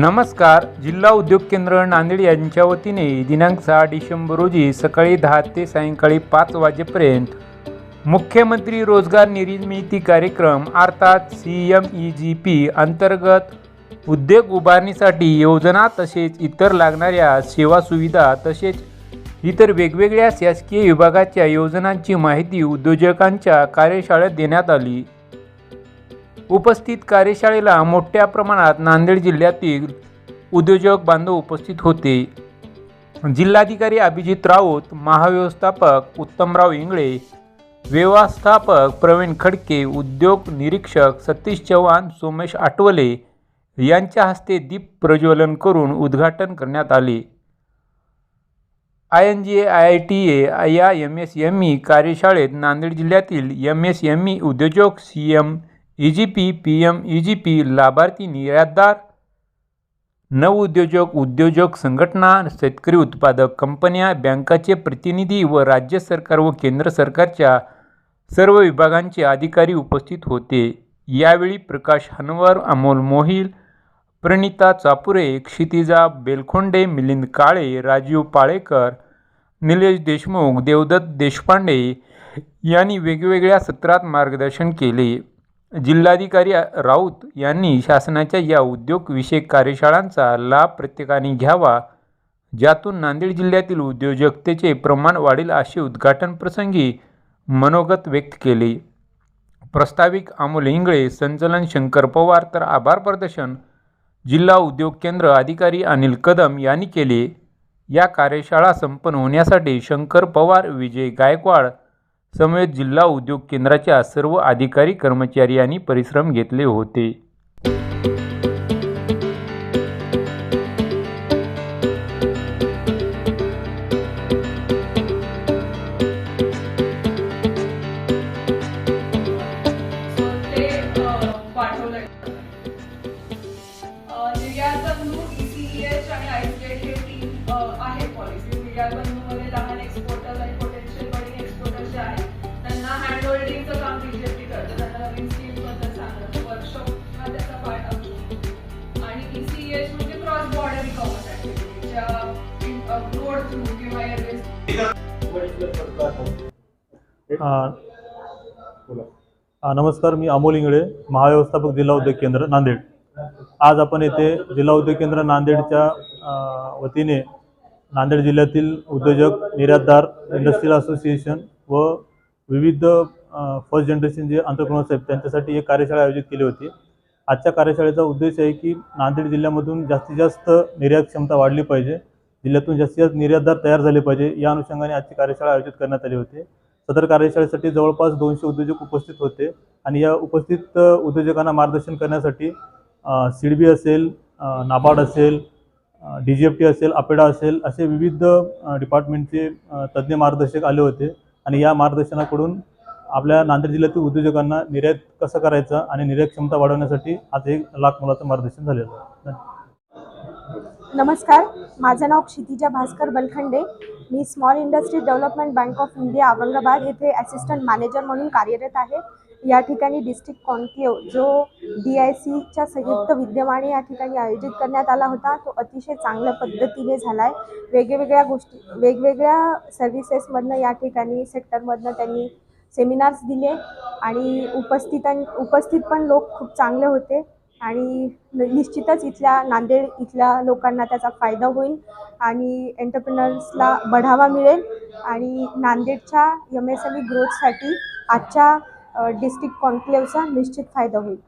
नमस्कार. जिल्हा उद्योग केंद्र नांदेड यांच्या वतीने दिनांक सहा डिसेंबर रोजी सकाळी दहा ते सायंकाळी पाच वाजेपर्यंत मुख्यमंत्री रोजगार निर्मिती कार्यक्रम अर्थात C M E G P अंतर्गत उद्योग उभारणीसाठी योजना तसेच इतर लागणाऱ्या सेवा सुविधा तसेच इतर वेगवेगळ्या शासकीय विभागाच्या योजनांची माहिती उद्योजकांच्या कार्यशाळेत देण्यात आली. उपस्थित कार्यशाळेला मोठ्या प्रमाणात नांदेड जिल्ह्यातील उद्योजक बांधव उपस्थित होते. जिल्हाधिकारी अभिजित राऊत महाव्यवस्थापक उत्तमराव इंगळे व्यवस्थापक प्रवीण खडके उद्योग निरीक्षक सतीश चव्हाण सोमेश आठवले यांच्या हस्ते दीप प्रज्वलन करून उद्घाटन करण्यात आले. I N G A I I T A या एम एस एम ई कार्यशाळेत नांदेड जिल्ह्यातील एम एस एम ई उद्योजक C M E G P P M E G P लाभार्थी निर्यातदार नवउद्योजक उद्योजक संघटना शेतकरी उत्पादक कंपन्या बँकाचे प्रतिनिधी व राज्य सरकार व केंद्र सरकारच्या सर्व विभागांचे अधिकारी उपस्थित होते. यावेळी प्रकाश हनवर अमोल मोहिल प्रणिता चापुरे क्षितिजा बेलखोंडे मिलिंद काळे राजीव पाळेकर निलेश देशमुख देवदत्त देशपांडे यांनी वेगवेगळ्या सत्रात मार्गदर्शन केले. जिल्हाधिकारी राऊत यांनी शासनाच्या या उद्योगविषयक कार्यशाळांचा लाभ प्रत्येकाने घ्यावा ज्यातून नांदेड जिल्ह्यातील उद्योजकतेचे प्रमाण वाढेल असे उद्घाटन प्रसंगी मनोगत व्यक्त केले. प्रस्ताविक अमोल इंगळे संचलन शंकर पवार तर आभार प्रदर्शन जिल्हा उद्योग केंद्र अधिकारी अनिल कदम यांनी केले. या कार्यशाळा संपन्न होण्यासाठी शंकर पवार विजय गायकवाड समेत जिल्हा उद्योग केंद्राच्या सर्व अधिकारी कर्मचारी यांनी परिश्रम घेतले होते. नमस्कार मी अमोल इंगळे महाव्यवस्थापक जिल्हा उद्योग केंद्र नांदेड. आज आपण येथे जिल्हा उद्योग केंद्र नांदेडच्या वतीने नांदेड जिल्ह्यातील उद्योजक निर्यातदार इंडस्ट्रियल असोसिएशन व विविध फर्स्ट जनरेशन जे अंतरप्रणर्स आहेत त्यांच्यासाठी एक कार्यशाळा आयोजित केली होती. आजच्या कार्यशाळेचा उद्देश आहे की नांदेड जिल्ह्यामधून जास्तीत जास्त निर्यात क्षमता वाढली पाहिजे. जिल्ह्यातून जास्तीत जास्त निर्यातदार तयार झाले पाहिजे. या अनुषंगाने आजची कार्यशाळा आयोजित करण्यात आली होती. सदर कार्यशाळेसाठी जवळपास दोनशे उद्योजक उपस्थित होते आणि या उपस्थित उद्योजकांना मार्गदर्शन करण्यासाठी सिडबी असेल नाबार्ड असेल डी जी एफ टी असेल अपेडा असेल असे विविध डिपार्टमेंटचे तज्ज्ञ मार्गदर्शक आले होते आणि या मार्गदर्शनाकडून आपल्या नांदेड जिल्ह्यातील उद्योजकांना निर्यात कसं करायचं आणि निर्यात क्षमता वाढवण्यासाठी आज एक लाख मुलाचं मार्गदर्शन झालेलं आहे. नमस्कार माझं नाव क्षितिजा भास्कर बलखंडे. मी small industry development bank of India Aurangabad येथे असिस्टंट मॅनेजर म्हणून कार्यरत आहे. या ठिकाणी डिस्ट्रिक्ट कॉन्क्लेव जो डी आय सीच्या संयुक्त विद्यमाने या ठिकाणी आयोजित करण्यात आला होता तो अतिशय चांगल्या पद्धतीने झाला आहे वेगवेगळ्या गोष्टी वेगवेगळ्या सर्व्हिसेसमधनं या ठिकाणी सेक्टरमधनं त्यांनी सेमिनार्स दिले आणि उपस्थितां उपस्थित पण लोक खूप चांगले होते. आणि निश्चितच इथल्या नांदेड इथल्या लोकांना त्याचा फायदा होईल आणि एंटरप्रिनर्सला बढावा मिळेल. आणि नांदेडच्या एम एस एम ई ग्रोथसाठी आजच्या डिस्ट्रिक्ट कॉन्क्लेवचा निश्चित फायदा होईल.